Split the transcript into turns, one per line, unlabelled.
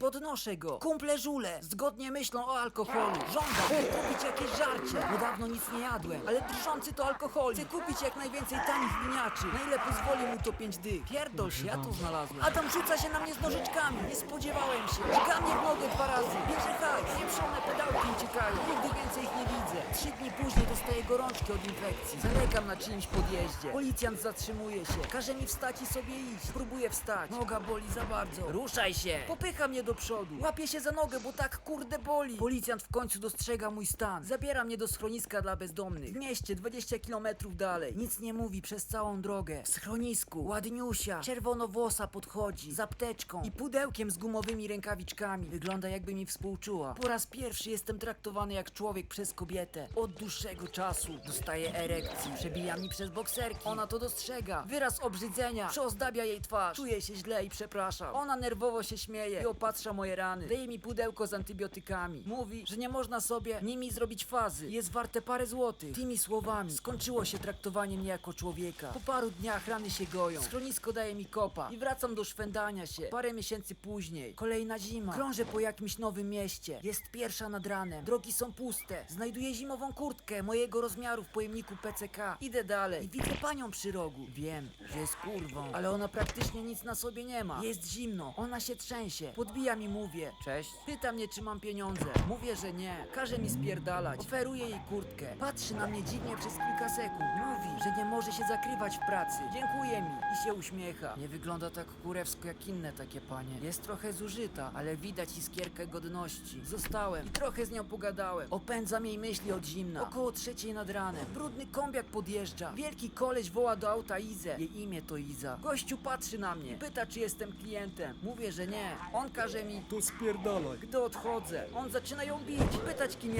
Podnoszę go. Kumple żule. Zgodnie myślą o alkoholu. Żądam, by kupić jakieś żarcie. Bo dawno nic nie jadłem. Ale drżący to alkohol. Chcę kupić jak najwięcej tanich winiaczy. Na ile pozwoli mu to pięć dych. Pierdol się, ja to znalazłem. Adam rzuca się na mnie z nożyczkami. Nie spodziewałem się. Dźga mnie w dwa razy. Bierze hajs. Pieprzone pedałki uciekają. Nigdy więcej ich nie widzę. Trzy dni później dostaję gorączki od infekcji. Zalegam na czyimś podjeździe. Policjant zatrzymuje się. Każe mi wstać i sobie iść. Próbuję wstać. Noga boli za bardzo. Ruszaj się. Popycha mnie do przodu. Łapie się za nogę, bo tak kurde boli. Policjant w końcu dostrzega mój stan. Zabiera mnie do schroniska dla bezdomnych. W mieście 20 km dalej. Nic nie mówi przez całą drogę. W schronisku ładniusia, czerwonowłosa podchodzi z apteczką i pudełkiem z gumowymi rękawiczkami. Wygląda jakby mi współczuła. Po raz pierwszy jestem traktowany jak człowiek przez kobietę. Od dłuższego czasu dostaję erekcji. Przebija mi przez bokserki. Ona to dostrzega. Wyraz obrzydzenia przyozdabia jej twarz. Czuję się źle i przepraszam. Ona nerwowo się śmieje i opatrza moje rany. Daje mi pudełko z antybiotykami. Mówi, że nie można sobie nimi zrobić fazy. Jest warte parę złotych. Tymi słowami skończyło się traktowanie mnie jako człowieka. Po paru dniach rany się goją. Schronisko daje mi kopa i wracam do szwendania się. Parę miesięcy później. Kolejna zima. Krążę po jakimś nowym mieście. Jest pierwsza nad ranem. Drogi są puste. Znajduję zimową kurtkę mojego rozmiaru w pojemniku PCK. Idę dalej i widzę panią przy rogu. Wiem, że jest kurwą, ale ona praktycznie nic na sobie nie ma. Jest zimno. Ona się trzęsie. Podbija mi, mówię. Cześć. Pyta mnie, czy mam pieniądze. Mówię, że nie. Każe mi spierdalać. Oferuję jej kurtkę. Patrzy na mnie dziwnie przez kilka sekund. Mówi, że nie może się zakrywać w pracy. Dziękuję mi i się uśmiecha. Nie wygląda tak kurewsko jak inne takie panie. Jest trochę zużyta, ale widać iskierkę godności. Zostałem i trochę z nią pogadałem. Opędzam jej myśli od zimna. Około trzeciej nad ranem. Brudny kombiak podjeżdża. Wielki koleś woła do auta Izę. Jej imię to Iza. Gościu patrzy na mnie. Pyta, czy jestem klientem. Mówię, że nie. On każe mi
To spierdalaj.
gdy odchodzę, on zaczyna ją bić, pytać kim